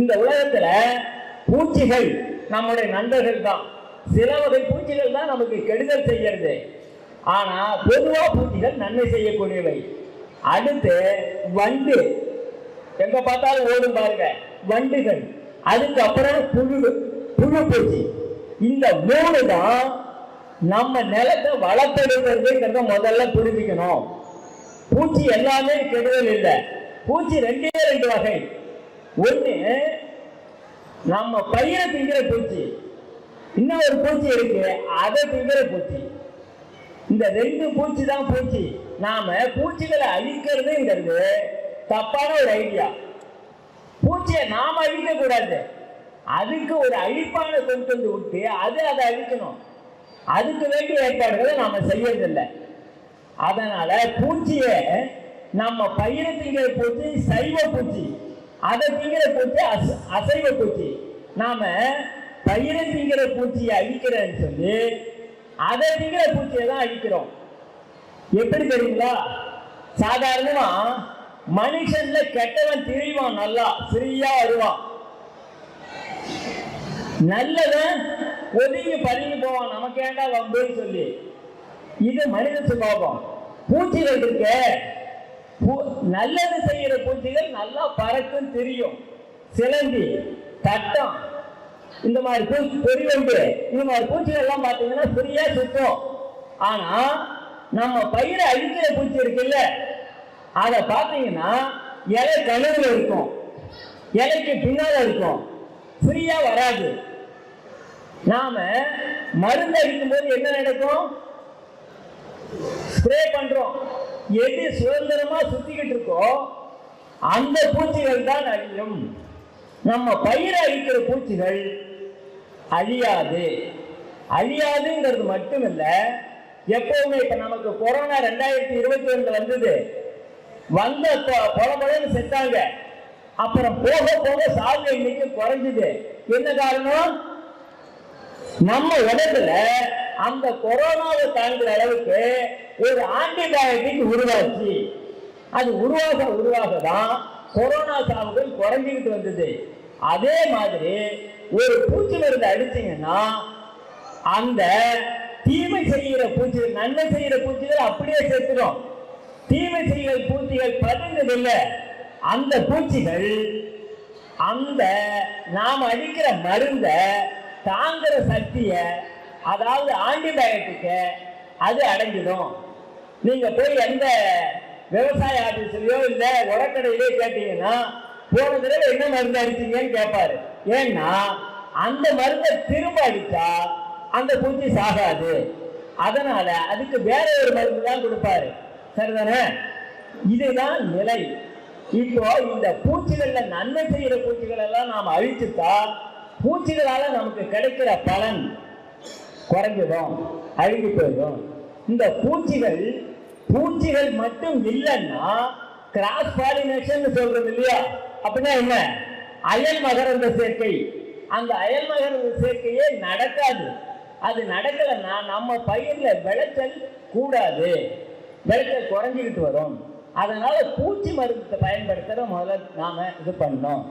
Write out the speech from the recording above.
இந்த உலகத்துல பூச்சிகள் நம்முடைய நண்பர்கள் தான் சில வகை பூச்சிகள் தான் நமக்கு கெடுதல் செய்யறது. ஆனா பொதுவா பூச்சிகள் நன்மை செய்யக்கூடியவை. அடுத்து வண்டு. எங்க பார்த்தாலும் ஓடும் பாருங்க வண்டுகள். அதுக்கப்புறம் புழு புழு பூச்சி. இந்த மூணு தான் நம்ம நிலத்தை வளர்த்தெடுக்கிறதுங்கிறத முதல்ல புரிஞ்சுக்கணும். பூச்சி எல்லாமே கெடுதல் இல்லை. பூச்சி ரெண்டே ரெண்டு வகை. ஒண்ணு நம்ம பையனை திங்கிற பூச்சி. இன்னும் ஒரு பூச்சி இருக்கு அதை திங்கிற பூச்சி. இந்த ரெண்டு பூச்சி தான் பூச்சி. நாம பூச்சிகளை அழிக்கிறதுங்கிறது தப்பான ஒரு ஐடியா பூச்சியை நாம அழிக்க கூடாது அதுக்கு ஒரு அழிப்பான கொண்டு வந்து விட்டு அது அதை அழிக்கணும். அதுக்கு வேண்டிய ஏற்பாடுகளை நாம செய்யறதில்லை. அதனால பூச்சியை நம்ம பயிரை திங்கிற பூச்சி சைவ பூச்சி. அதை திங்கிற பூச்சி அஸ் அசைவ பூச்சி நாம பயிரை திங்கிற பூச்சியை அழிக்கிறேன்னு சொல்லி அதை திங்கிற பூச்சியை தான் அழிக்கிறோம். எப்படி தெரியுங்களா? சாதாரணமா மனுஷன்ல கெட்டவன் திரிவான் நல்லா சிறியா வருவான். நல்லவன் ஒதுங்கி பதுங்கி போவான் நமக்கு ஏண்டா வம்புன்னு சொல்லி. இது மனித சுபாவம். பூச்சிகள் இருக்க நல்லது செய்யற பூச்சிகள் நல்லா பறக்கும் தெரியும். சிலந்தி தட்டம் இந்த மாதிரி பூச்சி பொறிவண்டு இந்த மாதிரி பூச்சிகள் எல்லாம் பார்த்தீங்கன்னா ஃப்ரீயா சுத்தம். ஆனா நம்ம பயிரை அழிக்கிற பூச்சி இருக்குல்ல அதை பார்த்தீங்கன்னா இலை கணவில் இருக்கும். இலைக்கு பின்னால இருக்கும். ஃப்ரீயா வராது. நாம மருந்து அடிக்கும் போது என்ன நடக்கும்? ஸ்ப்ரே பண்றோம். எது சுதந்திரமா சுத்திக்கிட்டு இருக்கோ அந்த பூச்சிகள் தான் அழியும். நம்ம பயிரை அழிக்கிற பூச்சிகள் அழியாது. அழியாதுங்கிறது மட்டும் இல்ல எப்பவுமே இப்ப நமக்கு கொரோனா ரெண்டாயிரத்தி இருபத்தி ஒண்ணுல வந்தது. வந்த பொலமொழன்னு செத்தாங்க. அப்புறம் போக போக சாவு எண்ணிக்கை குறைஞ்சது. என்ன காரணம்? நம்ம உடம்புல அந்த கொரோனாவை தாங்குற அளவுக்கு ஒரு ஆன்டிபயோட்டிக் உருவாச்சு. அது உருவாக உருவாக தான் கொரோனா சாவுகள் குறைஞ்சிக்கிட்டு வந்தது. அதே மாதிரி ஒரு பூச்சி மருந்து அடிச்சீங்கன்னா அந்த தீமை செய்கிற பூச்சிகள் நன்மை செய்கிற பூச்சிகள் அப்படியே சேர்த்துடும். தீமை செய்கிற பூச்சிகள் பதுங்குதில்லை அந்த பூச்சிகள் அந்த நாம் அடிக்கிற மருந்தை தாங்குற சக்தியை அதாவது ஆன்டிபயோட்டிக்க அது அடைஞ்சிடும். நீங்க போய் எந்த விவசாய ஆபீஸ்லயோ இல்ல உரக்கடையிலயோ கேட்டீங்கன்னா போன தடவை என்ன மருந்து அடிச்சீங்கன்னு கேட்பாரு ஏன்னா அந்த மருந்தை திரும்ப அடித்தா அந்த பூச்சி சாகாது. அதனால அதுக்கு வேற ஒரு மருந்து தான் கொடுப்பாரு. சரிதானே? இதுதான் நிலை. இப்போ இந்த பூச்சிகள்ல நன்மை செய்கிற பூச்சிகள் எல்லாம் நாம் அழிச்சுட்டா பூச்சிகளால நமக்கு கிடைக்கிற பலன் குறைஞ்சிடும் அழுகி போயிடும். இந்த பூச்சிகள் பூச்சிகள் மட்டும் இல்லைன்னா கிராஸ் பாலினேஷன் சொல்றது இல்லையா? அப்படின்னா என்ன? அயல் மகரந்த சேர்க்கை. அந்த அயல் மகரந்த சேர்க்கையே நடக்காது. அது நடக்கலைன்னா நம்ம பயிர்ல விளைச்சல் கூடாது. விளைச்சல் குறைஞ்சிக்கிட்டு வரும். அதனால பூச்சி மருந்தத்தை பயன்படுத்துகிற முதல்ல நாம இது பண்ணோம்